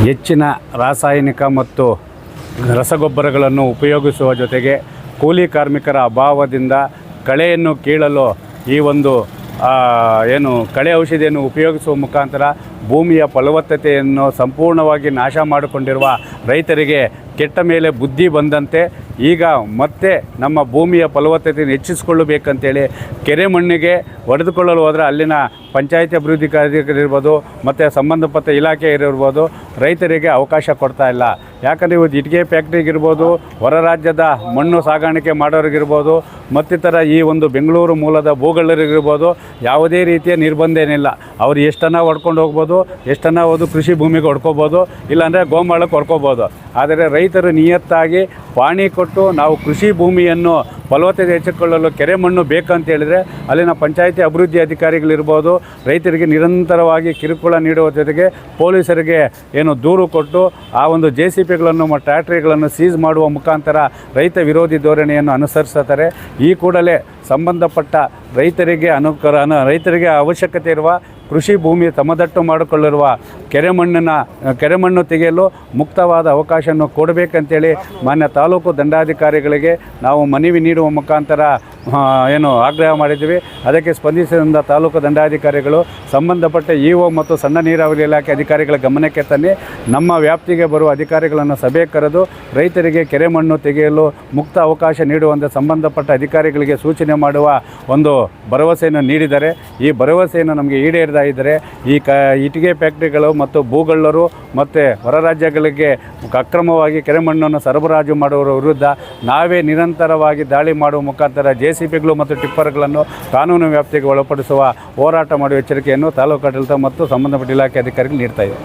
ಹೆಚ್ಚಿನ ರಾಸಾಯನಿಕ ಮತ್ತು ರಸಗೊಬ್ಬರಗಳನ್ನು ಉಪಯೋಗಿಸುವ ಜೊತೆಗೆ ಕೂಲಿ ಕಾರ್ಮಿಕರ ಅಭಾವದಿಂದ ಕಳೆಯನ್ನು ಕೀಳಲು ಈ ಒಂದು ಏನು ಕಳೆ ಔಷಧಿಯನ್ನು ಉಪಯೋಗಿಸುವ ಮುಖಾಂತರ ಭೂಮಿಯ ಫಲವತ್ತತೆಯನ್ನು ಸಂಪೂರ್ಣವಾಗಿ ನಾಶ ಮಾಡಿಕೊಂಡಿರುವ ರೈತರಿಗೆ ಕೆಟ್ಟ ಮೇಲೆ ಬುದ್ಧಿ ಬಂದಂತೆ ಈಗ ಮತ್ತೆ ನಮ್ಮ ಭೂಮಿಯ ಫಲವತ್ತತೆಯನ್ನು ಹೆಚ್ಚಿಸಿಕೊಳ್ಳಬೇಕಂತೇಳಿ ಕೆರೆ ಮಣ್ಣಿಗೆ ಹೊಡೆದುಕೊಳ್ಳಲು ಹೋದರೆ ಅಲ್ಲಿನ ಪಂಚಾಯತಿ ಅಭಿವೃದ್ಧಿ ಕಾರ್ಯಕರ್ತರಿರ್ಬೋದು ಮತ್ತು ಸಂಬಂಧಪಟ್ಟ ಇಲಾಖೆ ಇರ್ಬೋದು ರೈತರಿಗೆ ಅವಕಾಶ ಕೊಡ್ತಾ ಇಲ್ಲ. ಯಾಕಂದರೆ ಇವತ್ತು ಇಟ್ಟಿಗೆ ಫ್ಯಾಕ್ಟ್ರಿಗಿರ್ಬೋದು, ಹೊರ ರಾಜ್ಯದ ಮಣ್ಣು ಸಾಗಾಣಿಕೆ ಮಾಡೋರಿಗಿರ್ಬೋದು, ಮತ್ತಿತರ ಈ ಒಂದು ಬೆಂಗಳೂರು ಮೂಲದ ಭೂಗಳರಿಗಿರ್ಬೋದು ಯಾವುದೇ ರೀತಿಯ ನಿರ್ಬಂಧ ಏನಿಲ್ಲ. ಅವ್ರು ಎಷ್ಟನ್ನ ಹೊಡ್ಕೊಂಡು ಹೋಗ್ಬೋದು, ಎಷ್ಟನ್ನ ಹೋದು ಕೃಷಿ ಭೂಮಿಗೆ ಹೊಡ್ಕೋಬೋದು, ಇಲ್ಲಾಂದರೆ ಗೋಮಾಳಕ್ಕೆ ಹೊಡ್ಕೋಬೋದು. ಆದರೆ ರೈತರು ನಿಯತ್ತಾಗಿ ಪಾಣಿ ಕೊಟ್ಟು ನಾವು ಕೃಷಿ ಭೂಮಿಯನ್ನು ಫಲವತ್ತತೆ ಹೆಚ್ಚಿಕೊಳ್ಳಲು ಕೆರೆ ಮಣ್ಣು ಬೇಕಂತ ಹೇಳಿದರೆ ಅಲ್ಲಿನ ಪಂಚಾಯಿತಿ ಅಭಿವೃದ್ಧಿ ಅಧಿಕಾರಿಗಳಿರ್ಬೋದು, ರೈತರಿಗೆ ನಿರಂತರವಾಗಿ ಕಿರುಕುಳ ನೀಡುವ ಜೊತೆಗೆ ಪೊಲೀಸರಿಗೆ ಏನು ದೂರು ಕೊಟ್ಟು ಆ ಒಂದು ಜೆ ಸಿ ಪಿಗಳನ್ನು ಟ್ರ್ಯಾಕ್ಟ್ರಿಗಳನ್ನು ಸೀಸ್ ಮಾಡುವ ಮುಖಾಂತರ ರೈತ ವಿರೋಧಿ ಧೋರಣೆಯನ್ನು ಅನುಸರಿಸುತ್ತಾರೆ. ಈ ಕೂಡಲೇ ಸಂಬಂಧಪಟ್ಟ ರೈತರಿಗೆ ಅನುಕರ ಅನು ರೈತರಿಗೆ ಅವಶ್ಯಕತೆ ಇರುವ ಕೃಷಿ ಭೂಮಿ ಸಮದಟ್ಟು ಮಾಡಿಕೊಳ್ಳಿರುವ ಕೆರೆ ಮಣ್ಣಿನ ಕೆರೆ ಮಣ್ಣು ತೆಗೆಯಲು ಮುಕ್ತವಾದ ಅವಕಾಶವನ್ನು ಕೊಡಬೇಕಂತೇಳಿ ಮಾನ್ಯ ತಾಲೂಕು ದಂಡಾಧಿಕಾರಿಗಳಿಗೆ ನಾವು ಮನವಿ ನೀಡುವ ಮುಖಾಂತರ ಏನು ಆಗ್ರಹ ಮಾಡಿದ್ದೀವಿ. ಅದಕ್ಕೆ ಸ್ಪಂದಿಸಿದ ತಾಲೂಕು ದಂಡಾಧಿಕಾರಿಗಳು, ಸಂಬಂಧಪಟ್ಟ ಇ ಒ ಮತ್ತು ಸಣ್ಣ ನೀರಾವರಿ ಇಲಾಖೆ ಅಧಿಕಾರಿಗಳ ಗಮನಕ್ಕೆ ತನ್ನಿ. ನಮ್ಮ ವ್ಯಾಪ್ತಿಗೆ ಬರುವ ಅಧಿಕಾರಿಗಳನ್ನು ಸಭೆ ಕರೆದು ರೈತರಿಗೆ ಕೆರೆ ಮಣ್ಣು ತೆಗೆಯಲು ಮುಕ್ತ ಅವಕಾಶ ನೀಡುವಂತೆ ಸಂಬಂಧಪಟ್ಟ ಅಧಿಕಾರಿಗಳಿಗೆ ಸೂಚನೆ ಮಾಡುವ ಒಂದು ಭರವಸೆಯನ್ನು ನೀಡಿದ್ದಾರೆ ಈ ಭರವಸೆಯನ್ನು ನಮಗೆ ಈಡೇರದಾ ಇದ್ದರೆ, ಈ ಕ, ಇಟ್ಟಿಗೆ ಫ್ಯಾಕ್ಟ್ರಿಗಳು ಮತ್ತು ಭೂಗಳ್ಳರು ಮತ್ತು ಹೊರ ರಾಜ್ಯಗಳಿಗೆ ಅಕ್ರಮವಾಗಿ ಕೆರೆ ಮಣ್ಣನ್ನು ಸರಬರಾಜು ಮಾಡುವವರ ವಿರುದ್ಧ ನಾವೇ ನಿರಂತರವಾಗಿ ದಾಳಿ ಮಾಡುವ ಮುಖಾಂತರ ಜೆ ಸಿ ಪಿಗಳು ಮತ್ತು ಟಿಪ್ಪರ್ಗಳನ್ನು ಕಾನೂನು ವ್ಯಾಪ್ತಿಗೆ ಒಳಪಡಿಸುವ ಹೋರಾಟ ಮಾಡುವ ಎಚ್ಚರಿಕೆಯನ್ನು ತಾಲೂಕು ಆಡಳಿತ ಮತ್ತು ಸಂಬಂಧಪಟ್ಟ ಇಲಾಖೆ ಅಧಿಕಾರಿಗಳು ನೀಡ್ತಾ ಇದೆ.